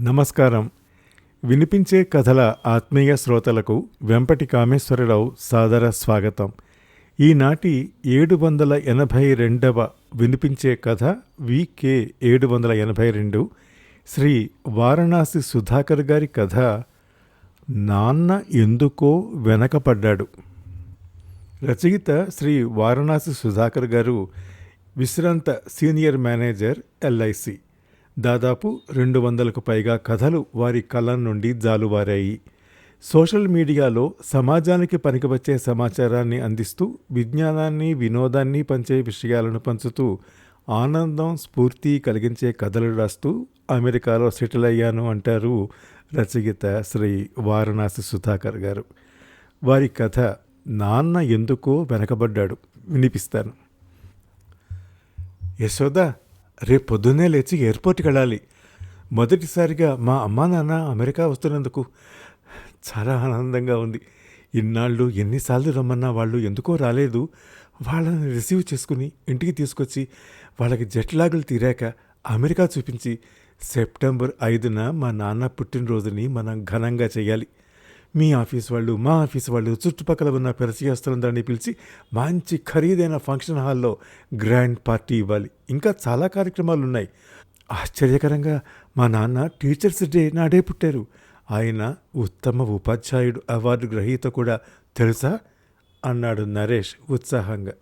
నమస్కారం. వినిపించే కథల ఆత్మీయ శ్రోతలకు వెంపటి కామేశ్వరరావు సాదర స్వాగతం. ఈనాటి ఏడు వందల ఎనభై రెండవ వినిపించే కథ వికే ఏడు వందల ఎనభై రెండు శ్రీ వారణాసి సుధాకర్ గారి కథ నాన్న ఎందుకో వెనకపడ్డాడు. రచయిత శ్రీ వారణాసి సుధాకర్ గారు విశ్రాంత సీనియర్ మేనేజర్ ఎల్ఐసి దాదాపు రెండు వందలకు పైగా కథలు వారి కలం నుండి జాలువారాయి. సోషల్ మీడియాలో సమాజానికి పనికివచ్చే సమాచారాన్ని అందిస్తూ విజ్ఞానాన్ని వినోదాన్ని పంచే విషయాలను పంచుతూ ఆనందం స్ఫూర్తి కలిగించే కథలు రాస్తూ అమెరికాలో సెటిల్ అయ్యాను అంటారు రచయిత శ్రీ వారణాసి సుధాకర్ గారు. వారి కథ నాన్న ఎందుకో వెనకబడ్డాడు. వినిపిస్తాను. యశోద రేపు పొద్దున్నే లేచి ఎయిర్పోర్ట్కి వెళ్ళాలి. మొదటిసారిగా మా అమ్మా నాన్న అమెరికా వస్తున్నందుకు చాలా ఆనందంగా ఉంది. ఇన్నాళ్ళు ఎన్నిసార్లు రమ్మన్నా వాళ్ళు ఎందుకో రాలేదు. వాళ్ళని రిసీవ్ చేసుకుని ఇంటికి తీసుకొచ్చి వాళ్ళకి జట్లాగులు తీరాక అమెరికా చూపించి సెప్టెంబర్ ఐదున మా నాన్న పుట్టినరోజుని మనం ఘనంగా చేయాలి. మీ ఆఫీస్ వాళ్ళు మా ఆఫీస్ వాళ్ళు చుట్టుపక్కల ఉన్న పరిచయస్తులందరినీ పిలిచి మంచి ఖరీదైన ఫంక్షన్ హాల్లో గ్రాండ్ పార్టీ ఇవ్వాలి. ఇంకా చాలా కార్యక్రమాలు ఉన్నాయి. ఆశ్చర్యకరంగా మా నాన్న టీచర్స్ డే నాడే పుట్టారు. ఆయన ఉత్తమ ఉపాధ్యాయుడు అవార్డు గ్రహీత కూడా తెలుసా? అన్నాడు నరేష్ ఉత్సాహంగా.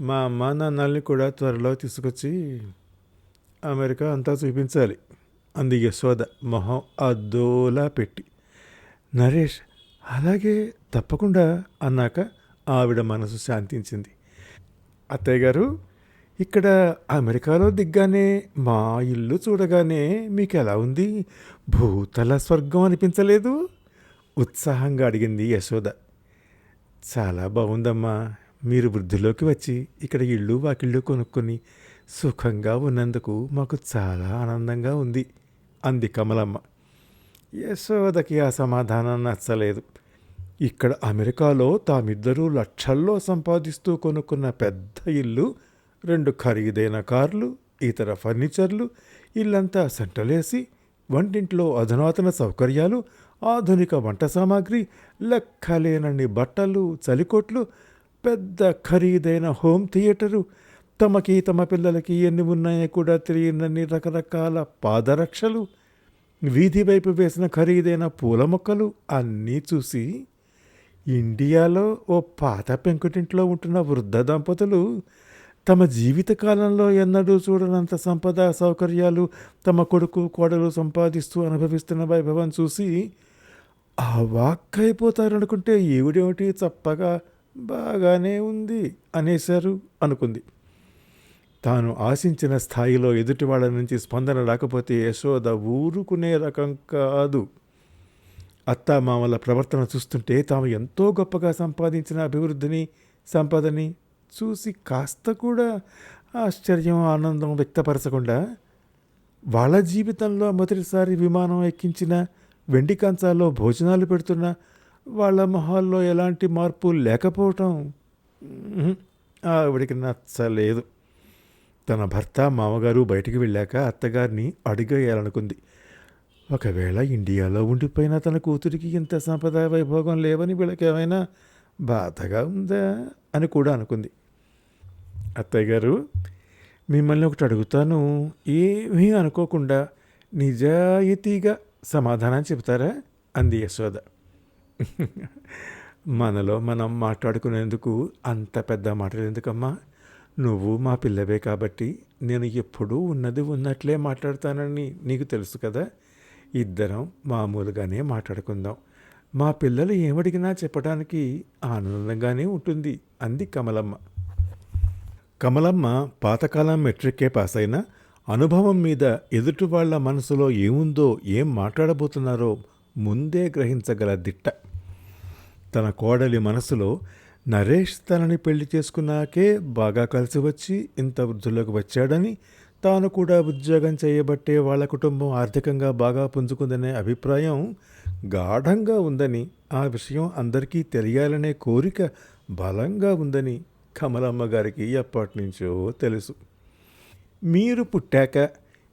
మా అమ్మ నాన్నల్ని కూడా త్వరలో తీసుకొచ్చి అమెరికా అంతా చూపించాలి. అంది యశోద మొహం అద్దోలా పెట్టి నరేష్ అలాగే తప్పకుండా అన్నాక ఆవిడ మనసు శాంతించింది. అత్తయ్య గారు ఇక్కడ అమెరికాలో దిగ్గానే మా ఇల్లు చూడగానే మీకు ఎలా ఉంది? భూతల స్వర్గం అనిపించలేదు? ఉత్సాహంగా అడిగింది యశోద. చాలా బాగుందమ్మా. మీరు వృద్ధిలోకి వచ్చి ఇక్కడ ఇళ్ళు వాకిళ్ళు కొనుక్కొని సుఖంగా ఉన్నందుకు మాకు చాలా ఆనందంగా ఉంది. అంది కమలమ్మ. యశోదకి ఆ సమాధానం నచ్చలేదు. ఇక్కడ అమెరికాలో తామిద్దరూ లక్షల్లో సంపాదిస్తూ కొనుక్కున్న పెద్ద ఇల్లు రెండు ఖరీదైన కార్లు ఇతర ఫర్నిచర్లు ఇల్లంతా సెంటలేసి వంటింట్లో అధునాతన సౌకర్యాలు ఆధునిక వంట సామాగ్రి లెక్కలేనన్ని బట్టలు చలికోట్లు పెద్ద ఖరీదైన హోమ్ థియేటరు తమకి తమ పిల్లలకి ఎన్ని ఉన్నాయో కూడా తెలియనన్ని రకరకాల పాదరక్షలు వీధి వైపు వేసిన ఖరీదైన పూల మొక్కలు అన్నీ చూసి ఇండియాలో ఓ పాత పెంకుటింట్లో ఉంటున్న వృద్ధ దంపతులు తమ జీవితకాలంలో ఎన్నడూ చూడనంత సంపద సౌకర్యాలు తమ కొడుకు కోడలు సంపాదిస్తూ అనుభవిస్తున్న వైభవం చూసి ఆ వాక్కైపోతారనుకుంటే ఈవిడేమిటి చప్పగా బాగానే ఉంది అనేశారు అనుకుంది. తాను ఆశించిన స్థాయిలో ఎదుటి వాళ్ళ నుంచి స్పందన రాకపోతే యశోద ఊరుకునే రకం కాదు. అత్తామామల ప్రవర్తన చూస్తుంటే తాము ఎంతో గొప్పగా సంపాదించిన అభివృద్ధిని సంపదని చూసి కాస్త కూడా ఆశ్చర్యం ఆనందం వ్యక్తపరచకుండా వాళ్ళ జీవితంలో మొదటిసారి విమానం ఎక్కించిన వెండి కంచాల్లో భోజనాలు పెడుతున్న వాళ్ళ మొహాల్లో ఎలాంటి మార్పు లేకపోవటం ఆవిడికి నచ్చలేదు. తన భర్త మామగారు బయటికి వెళ్ళాక అత్తగారిని అడిగేయాలనుకుంది. ఒకవేళ ఇండియాలో ఉండిపోయిన తన కూతురికి ఇంత సంపద వైభోగం లేవని వీళ్ళకి ఏమైనా బాధగా ఉందా అని కూడా అనుకుంది. అత్తయ్య గారు మిమ్మల్ని ఒకటి అడుగుతాను. ఏమీ అనుకోకుండా నిజాయితీగా సమాధానం చెబుతారా? అంది యశోద. మనలో మనం మాట్లాడుకునేందుకు అంత పెద్ద మాటలు ఎందుకమ్మా? నువ్వు మా పిల్లవే కాబట్టి నేను ఎప్పుడూ ఉన్నది ఉన్నట్లే మాట్లాడతానని నీకు తెలుసు కదా. ఇద్దరం మామూలుగానే మాట్లాడుకుందాం. మా పిల్లలు ఏమడిగినా చెప్పడానికి ఆనందంగానే ఉంటుంది. అంది కమలమ్మ. కమలమ్మ పాతకాలం మెట్రిక్కే పాస్ అయినా అనుభవం మీద ఎదుటి వాళ్ళ మనసులో ఏముందో ఏం మాట్లాడబోతున్నారో ముందే గ్రహించగల దిట్ట. తన కోడలి మనసులో నరేష్ తనని పెళ్ళి చేసుకున్నాకే బాగా కలిసి వచ్చి ఇంత వృద్ధుల్లోకి వచ్చాడని తాను కూడా ఉద్యోగం చేయబట్టే వాళ్ళ కుటుంబం ఆర్థికంగా బాగా పుంజుకుందనే అభిప్రాయం గాఢంగా ఉందని ఆ విషయం అందరికీ తెలియాలనే కోరిక బలంగా ఉందని కమలమ్మ గారికి ఎప్పటి నుంచో తెలుసు. మీరు పుట్టాక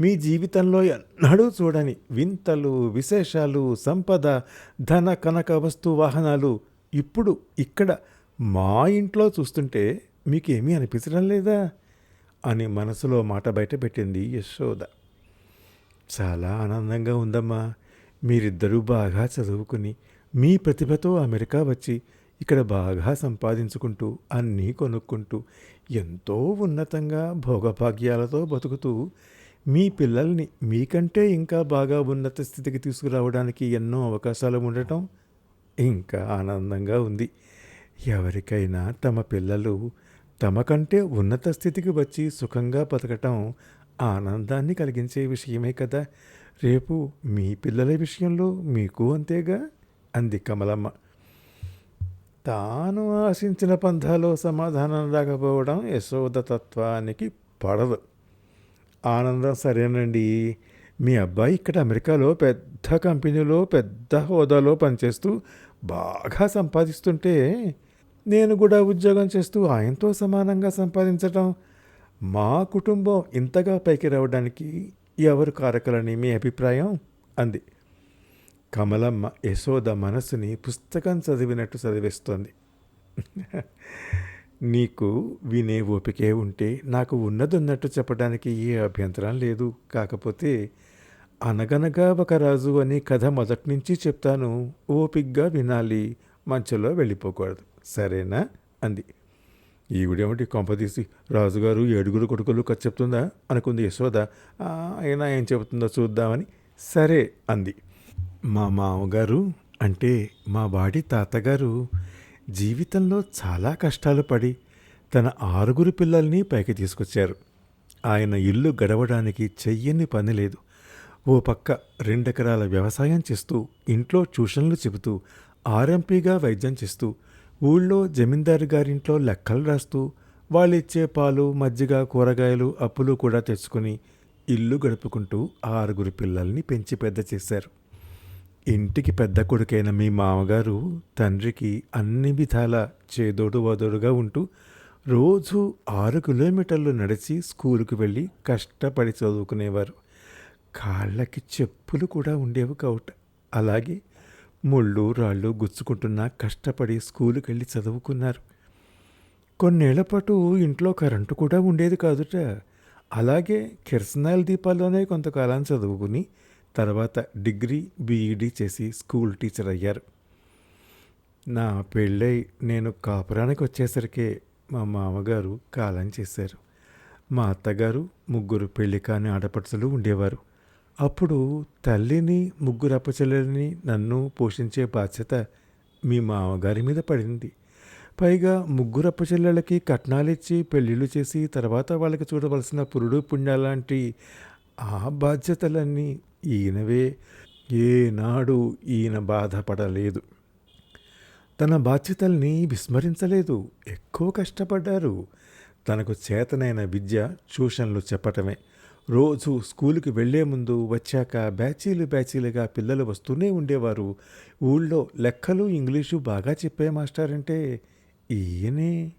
మీ జీవితంలో ఎన్నడూ చూడని వింతలు విశేషాలు సంపద ధన కనక వస్తు వాహనాలు ఇప్పుడు ఇక్కడ మా ఇంట్లో చూస్తుంటే మీకేమీ అనిపించడం లేదా? అని మనసులో మాట బయటపెట్టింది యశోద. చాలా ఆనందంగా ఉందమ్మా. మీరిద్దరూ బాగా చదువుకుని మీ ప్రతిభతో అమెరికా వచ్చి ఇక్కడ బాగా సంపాదించుకుంటూ అన్నీ కొనుక్కుంటూ ఎంతో ఉన్నతంగా భోగభాగ్యాలతో బతుకుతూ మీ పిల్లల్ని మీకంటే ఇంకా బాగా ఉన్నత స్థితికి తీసుకురావడానికి ఎన్నో అవకాశాలు ఉండటం ఇంకా ఆనందంగా ఉంది. ఎవరికైనా తమ పిల్లలు తమకంటే ఉన్నత స్థితికి వచ్చి సుఖంగా బతకటం ఆనందాన్ని కలిగించే విషయమే కదా. రేపు మీ పిల్లల విషయంలో మీకు అంతేగా? అంది కమలమ్మ. తాను ఆశించిన పంథాలో సమాధానం రాకపోవడం యశోద తత్వానికి పడదు. ఆనందం సరేనండి. మీ అబ్బాయి ఇక్కడ అమెరికాలో పెద్ద కంపెనీలో పెద్ద హోదాలో పనిచేస్తూ బాగా సంపాదిస్తుంటే నేను కూడా ఉద్యోగం చేస్తూ ఆయనతో సమానంగా సంపాదించటం మా కుటుంబం ఇంతగా పైకి రావడానికి ఎవరు కారకులని మీ అభిప్రాయం? అంది. కమలమ్మ యశోద మనసుని పుస్తకం చదివినట్టు చదివేస్తోంది. నీకు వినే ఓపికే ఉంటే నాకు ఉన్నదన్నట్టు చెప్పడానికి ఏ అభ్యంతరం లేదు. కాకపోతే అనగనగా ఒక రాజు అనే కథ మొదటి నుంచి చెప్తాను. ఓపిగ్గా వినాలి. మంచలో వెళ్ళిపోకూడదు. సరేనా? అంది. ఈవిడేమిటి కొంపదీసి రాజుగారు ఏడుగురు కొడుకులు కథ చెప్తుందా? అనుకుంది యశోద. అయినా ఏం చెబుతుందో చూద్దామని. సరే అంది. మా మామగారు అంటే మా వాడి తాతగారు జీవితంలో చాలా కష్టాలు పడి తన ఆరుగురు పిల్లల్ని పైకి తీసుకొచ్చారు. ఆయన ఇల్లు గడవడానికి చెయ్యని పని లేదు. ఓ పక్క రెండెకరాల వ్యవసాయం చేస్తూ ఇంట్లో ట్యూషన్లు చెబుతూ ఆర్ఎంపీగా వైద్యం చేస్తూ ఊళ్ళో జమీందారు గారింట్లో లెక్కలు రాస్తూ వాళ్ళిచ్చే పాలు మజ్జిగ కూరగాయలు అప్పులు కూడా తెచ్చుకుని ఇల్లు గడుపుకుంటూ ఆరుగురు పిల్లల్ని పెంచి పెద్ద చేశారు. ఇంటికి పెద్ద కొడుకైన మీ మామగారు తండ్రికి అన్ని విధాల చేదోడు వదోడుగా ఉంటూ రోజు ఆరు కిలోమీటర్లు నడిచి స్కూలుకు వెళ్ళి కష్టపడి చదువుకునేవారు. కాళ్ళకి చెప్పులు కూడా ఉండేవి కావుట. అలాగే ముళ్ళు రాళ్ళు గుచ్చుకుంటున్నా కష్టపడి స్కూలుకి వెళ్ళి చదువుకున్నారు. కొన్నేళ్ళ పాటు ఇంట్లో కరెంటు కూడా ఉండేది కాదుట. అలాగే కిరసనాయిల దీపాల్లోనే కొంతకాలం చదువుకుని తర్వాత డిగ్రీ బీఈడీ చేసి స్కూల్ టీచర్ అయ్యారు. నా పెళ్ళై నేను కాపురానికి వచ్చేసరికి మా మామగారు కాలం చేశారు. మా అత్తగారు ముగ్గురు పెళ్ళి కాని ఆడపడుచులు ఉండేవారు. అప్పుడు తల్లిని ముగ్గురు అప్పచెల్లెల్ని నన్ను పోషించే బాధ్యత మీ మామగారి మీద పడింది. పైగా ముగ్గురు అప్పచెల్లెళ్ళకి కట్నాలిచ్చి పెళ్ళిళ్ళు చేసి తర్వాత వాళ్ళకి చూడవలసిన పురుడు పుణ్యాలాంటి ఆ బాధ్యతలన్నీ ఈయనవే. ఏనాడు ఈయన బాధపడలేదు. తన బాధ్యతల్ని విస్మరించలేదు. ఎక్కువ కష్టపడ్డారు. తనకు చేతనైన విద్య ట్యూషన్లు చెప్పటమే. రోజు స్కూలుకి వెళ్ళే ముందు వచ్చాక బ్యాచీలు బ్యాచీలుగా పిల్లలు వస్తూనే ఉండేవారు. ఊళ్ళో లెక్కలు ఇంగ్లీషు బాగా చెప్పే మాస్టర్ అంటే ఈయనే.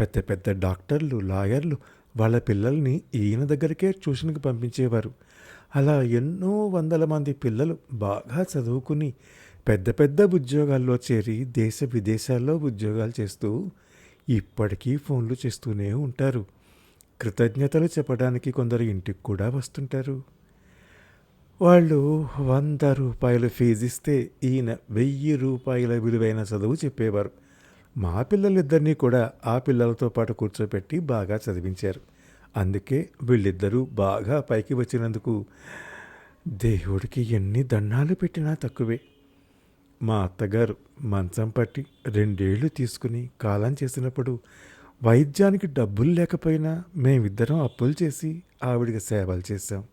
పెద్ద పెద్ద డాక్టర్లు లాయర్లు వాళ్ళ పిల్లల్ని ఈయన దగ్గరికే ట్యూషన్కి పంపించేవారు. అలా ఎన్నో వందల మంది పిల్లలు బాగా చదువుకుని పెద్ద పెద్ద ఉద్యోగాల్లో చేరి దేశ విదేశాల్లో ఉద్యోగాలు చేస్తూ ఇప్పటికీ ఫోన్లు చేస్తూనే ఉంటారు. కృతజ్ఞతలు చెప్పడానికి కొందరు ఇంటికి కూడా వస్తుంటారు. వాళ్ళు వంద రూపాయలు ఫీజు ఇస్తే ఈయన వెయ్యి రూపాయల విలువైన చదువు చెప్పేవారు. మా పిల్లలిద్దరినీ కూడా ఆ పిల్లలతో పాటు కూర్చోపెట్టి బాగా చదివించారు. అందుకే వీళ్ళిద్దరూ బాగా పైకి వచ్చినందుకు దేవుడికి ఎన్ని దండాలు పెట్టినా తక్కువే. మా అత్తగారు మంచం పట్టి రెండేళ్ళు తీసుకుని కాలం చేసినప్పుడు వైద్యానికి డబ్బులు లేకపోయినా మేమిద్దరం అప్పులు చేసి ఆవిడికి సేవలు చేశాం.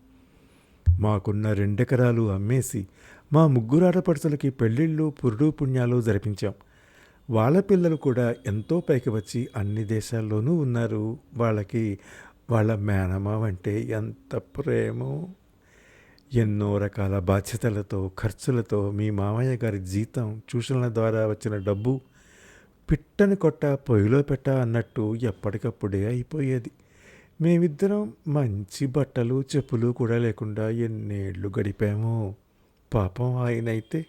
మాకున్న రెండెకరాలు అమ్మేసి మా ముగ్గురు ఆడపడుచులకి పెళ్ళిళ్ళు పురుడు పుణ్యాలు జరిపించాం. వాళ్ళ పిల్లలు కూడా ఎంతో పైకి వచ్చి అన్ని దేశాల్లోనూ ఉన్నారు. వాళ్ళకి వాళ్ళ మేనమావ అంటే ఎంత ప్రేమో. ఎన్నో రకాల బాధ్యతలతో ఖర్చులతో మీ మామయ్య గారి జీతం ట్యూషన్ల ద్వారా వచ్చిన డబ్బు పిట్టని కొట్ట పొయ్యిలో పెట్ట అన్నట్టు ఎప్పటికప్పుడే అయిపోయేది. మేమిద్దరం మంచి బట్టలు చెప్పులు కూడా లేకుండా ఎన్నేళ్ళు గడిపామో. పాపం ఆయన అయితే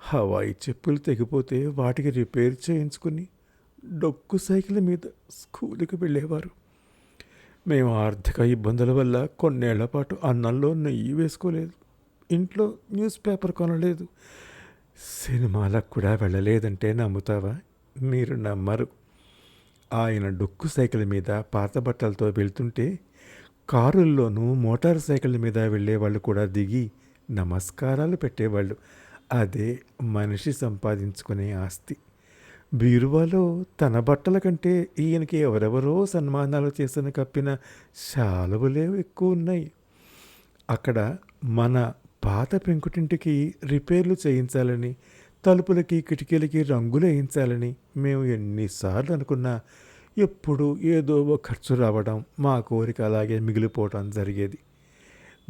హవాయి చెప్పులు తెగిపోతే వాటికి రిపేర్ చేయించుకుని డొక్కు సైకిల్ మీద స్కూల్కి వెళ్ళేవారు. మేము ఆర్థిక ఇబ్బందుల వల్ల కొన్నేళ్ళ పాటు అన్నంలో నెయ్యి వేసుకోలేదు. ఇంట్లో న్యూస్ పేపర్ కొనలేదు. సినిమాలకు కూడా వెళ్ళలేదంటే నమ్ముతావా? మీరు నమ్మరు. ఆయన డొక్కు సైకిల్ మీద పాత బట్టలతో వెళ్తుంటే కారుల్లోనూ మోటార్ సైకిల్ మీద వెళ్ళేవాళ్ళు కూడా దిగి నమస్కారాలు పెట్టేవాళ్ళు. అదే మనిషి సంపాదించుకునే ఆస్తి. బీరువాలో తన బట్టల కంటే ఈయనకి ఎవరెవరో సన్మానాలు చేసిన కప్పిన శాలువలే ఎక్కువ ఉన్నాయి. అక్కడ మన పాత పెంకుటింటికి రిపేర్లు చేయించాలని తలుపులకి కిటికీలకి రంగులు వేయించాలని మేము ఎన్నిసార్లు అనుకున్నా ఎప్పుడు ఏదో ఒక ఖర్చు రావడం మా కోరిక అలాగే మిగిలిపోవటం జరిగేది.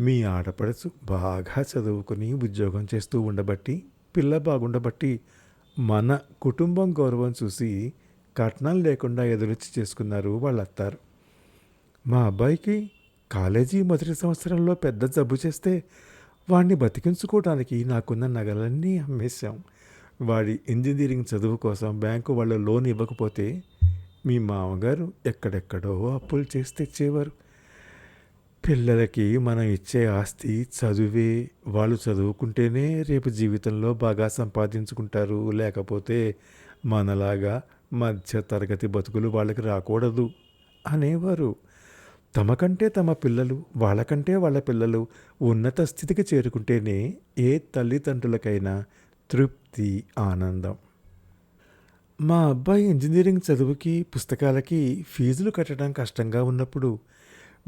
మీ ఆడపడుచు బాగా చదువుకుని ఉద్యోగం చేస్తూ ఉండబట్టి పిల్ల బాగుండబట్టి మన కుటుంబం గౌరవం చూసి కట్నం లేకుండా ఎదురొచ్చి చేసుకున్నారు వాళ్ళ అత్తారు మా అబ్బాయికి కాలేజీ మొదటి సంవత్సరంలో పెద్ద జబ్బు చేస్తే వాడిని బతికించుకోవడానికి నాకున్న నగలన్నీ అమ్మేశాం. వాడి ఇంజనీరింగ్ చదువు కోసం బ్యాంకు వాళ్ళు లోన్ ఇవ్వకపోతే మీ మామగారు ఎక్కడెక్కడో అప్పులు చేసి తెచ్చేవారు. పిల్లలకి మనం ఇచ్చే ఆస్తి చదువే. వాళ్ళు చదువుకుంటేనే రేపు జీవితంలో బాగా సంపాదించుకుంటారు. లేకపోతే మనలాగా మధ్య తరగతి బతుకులు వాళ్ళకి రాకూడదు అనేవారు. తమకంటే తమ పిల్లలు వాళ్ళకంటే వాళ్ళ పిల్లలు ఉన్నత స్థితికి చేరుకుంటేనే ఏ తల్లిదండ్రులకైనా తృప్తి ఆనందం. మా అబ్బాయి ఇంజనీరింగ్ చదువుకి పుస్తకాలకి ఫీజులు కట్టడం కష్టంగా ఉన్నప్పుడు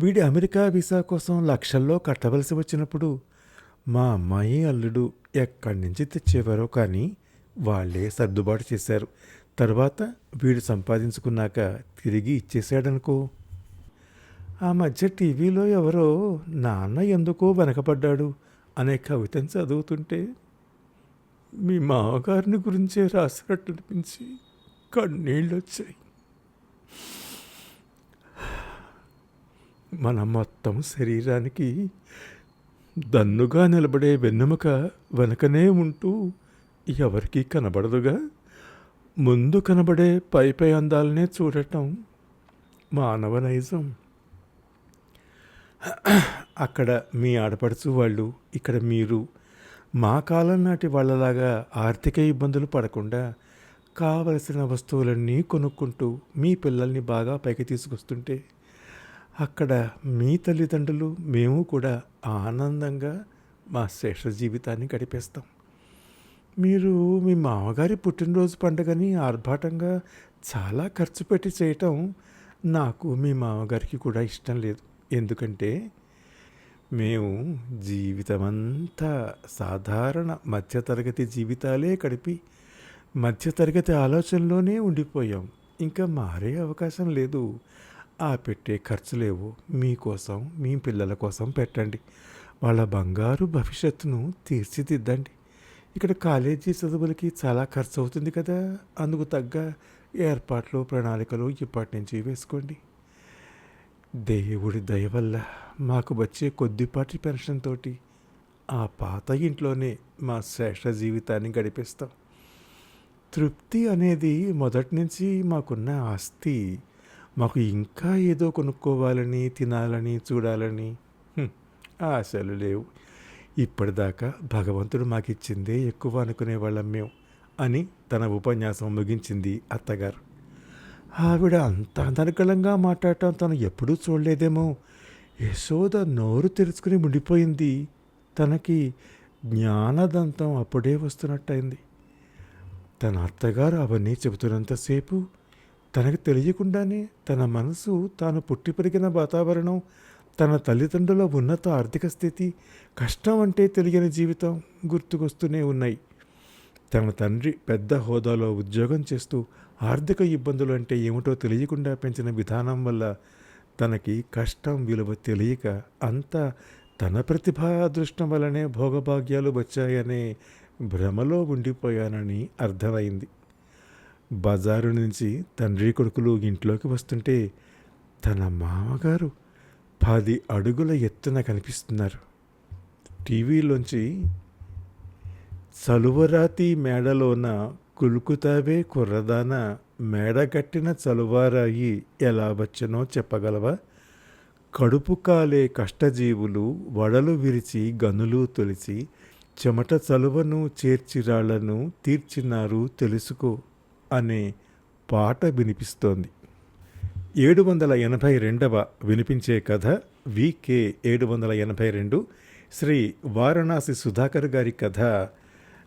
వీడి అమెరికా వీసా కోసం లక్షల్లో కట్టవలసి వచ్చినప్పుడు మా అమ్మాయి అల్లుడు ఎక్కడి నుంచి తెచ్చేవారో కానీ వాళ్ళే సర్దుబాటు చేశారు. తర్వాత వీడు సంపాదించుకున్నాక తిరిగి ఇచ్చేశాడనుకో. ఆ మధ్య టీవీలో ఎవరో నాన్న ఎందుకో వెనకపడ్డాడు అనే కవితను చదువుతుంటే మీ మామగారిని గురించే రాసినట్టు అనిపించి కన్నీళ్ళు వచ్చాయి. మన మొత్తం శరీరానికి దన్నుగా నిలబడే వెన్నెముక వెనకనే ఉంటూ ఎవరికీ కనబడదుగా? ముందు కనబడే పై పై అందాలనే చూడటం మానవ నైజం. అక్కడ మీ ఆడపడుచు వాళ్ళు ఇక్కడ మీరు మా కాలం నాటి వాళ్ళలాగా ఆర్థిక ఇబ్బందులు పడకుండా కావలసిన వస్తువులన్నీ కొనుక్కుంటూ మీ పిల్లల్ని బాగా పైకి తీసుకొస్తుంటే అక్కడ మీ తల్లిదండ్రులు మేము కూడా ఆనందంగా మా శేష జీవితాన్ని గడిపేస్తాం. మీరు మీ మామగారి పుట్టినరోజు పండుగని ఆర్భాటంగా చాలా ఖర్చు పెట్టి చేయటం నాకు మీ మామగారికి కూడా ఇష్టం లేదు. ఎందుకంటే మేము జీవితమంతా సాధారణ మధ్యతరగతి జీవితాలే గడిపి మధ్యతరగతి ఆలోచనలోనే ఉండిపోయాం. ఇంకా మారే అవకాశం లేదు. ఆ పెట్టే ఖర్చులేవో మీకోసం మీ పిల్లల కోసం పెట్టండి. వాళ్ళ బంగారు భవిష్యత్తును తీర్చిదిద్దండి. ఇక్కడ కాలేజీ చదువులకి చాలా ఖర్చు అవుతుంది కదా. అందుకు తగ్గ ఏర్పాట్లు ప్రణాళికలు ఇప్పటి నుంచి వేసుకోండి. దేవుడి దయ వల్ల మాకు వచ్చే కొద్దిపాటి పెన్షన్ తోటి ఆ పాత ఇంట్లోనే మా శ్రేష్ట జీవితాన్ని గడిపిస్తాం. తృప్తి అనేది మొదటి నుంచి మాకున్న ఆస్తి. మాకు ఇంకా ఏదో కొనుక్కోవాలని తినాలని చూడాలని ఆశలు లేవు. ఇప్పటిదాకా భగవంతుడు మాకిచ్చిందే ఎక్కువ అనుకునేవాళ్ళం మేము అని తన ఉపన్యాసం ముగించింది అత్తగారు. ఆవిడ అంత అనర్గళంగా మాట్లాడటం తను ఎప్పుడూ చూడలేదేమో. యశోద నోరు తెరుచుకుని ఉండిపోయింది. తనకి జ్ఞానదంతం అప్పుడే వస్తున్నట్టయింది. తన అత్తగారు అవన్నీ చెబుతున్నంతసేపు తనకు తెలియకుండానే తన మనసు తాను పుట్టి పెరిగిన వాతావరణం తన తల్లిదండ్రుల ఉన్నత ఆర్థిక స్థితి కష్టం అంటే తెలియని జీవితం గుర్తుకొస్తూనే ఉన్నాయి. తన తండ్రి పెద్ద హోదాలో ఉద్యోగం చేస్తూ ఆర్థిక ఇబ్బందులు అంటే ఏమిటో తెలియకుండా పెంచిన విధానం వల్ల తనకి కష్టం విలువ తెలియక అంతా తన ప్రతిభా అదృష్టం వల్లనే భోగభాగ్యాలు వచ్చాయనే భ్రమలో ఉండిపోయానని అర్థమైంది. బజారు నుంచి తండ్రి కొడుకులు ఇంట్లోకి వస్తుంటే తన మామగారు పది అడుగుల ఎత్తున కనిపిస్తున్నారు. టీవీలోంచి చలువరాతి మేడలోన కులుకుతావే కుర్రదాన మేడగట్టిన చలువారాయి ఎలా వచ్చనో చెప్పగలవా? కడుపు కాలే కష్టజీవులు వడలు విరిచి గనులు తొలిచి చెమట చలువను చేర్చిరాళ్ళను తీర్చినారు తెలుసుకో అనే పాట వినిపిస్తోంది. ఏడు వందల ఎనభై రెండవ వినిపించే కథ వికే ఏడు వందల ఎనభై రెండు శ్రీ వారణాసి సుధాకర్ గారి కథ